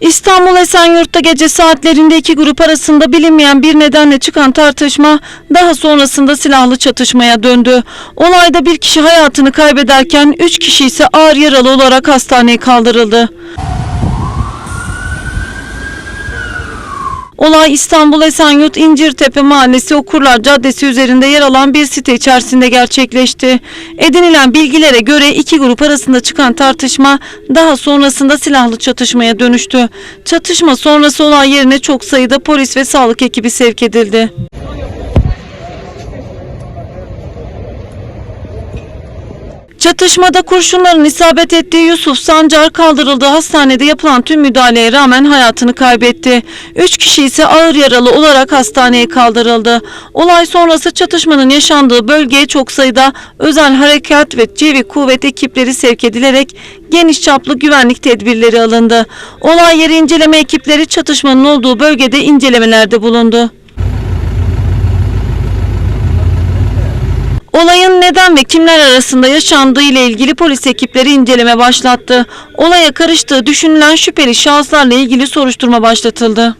İstanbul Esenyurt'ta gece saatlerinde iki grup arasında bilinmeyen bir nedenle çıkan tartışma daha sonrasında silahlı çatışmaya döndü. Olayda bir kişi hayatını kaybederken üç kişi ise ağır yaralı olarak hastaneye kaldırıldı. Olay İstanbul Esenyurt İncirtepe Mahallesi Okurlar Caddesi üzerinde yer alan bir site içerisinde gerçekleşti. Edinilen bilgilere göre iki grup arasında çıkan tartışma daha sonrasında silahlı çatışmaya dönüştü. Çatışma sonrası olay yerine çok sayıda polis ve sağlık ekibi sevk edildi. Çatışmada kurşunların isabet ettiği Yusuf Sancar kaldırıldığı hastanede yapılan tüm müdahaleye rağmen hayatını kaybetti. Üç kişi ise ağır yaralı olarak hastaneye kaldırıldı. Olay sonrası çatışmanın yaşandığı bölgeye çok sayıda özel harekat ve cevi kuvvet ekipleri sevk edilerek geniş çaplı güvenlik tedbirleri alındı. Olay yeri inceleme ekipleri çatışmanın olduğu bölgede incelemelerde bulundu. Neden ve kimler arasında yaşandığı ile ilgili polis ekipleri inceleme başlattı. Olaya karıştığı düşünülen şüpheli şahıslarla ilgili soruşturma başlatıldı.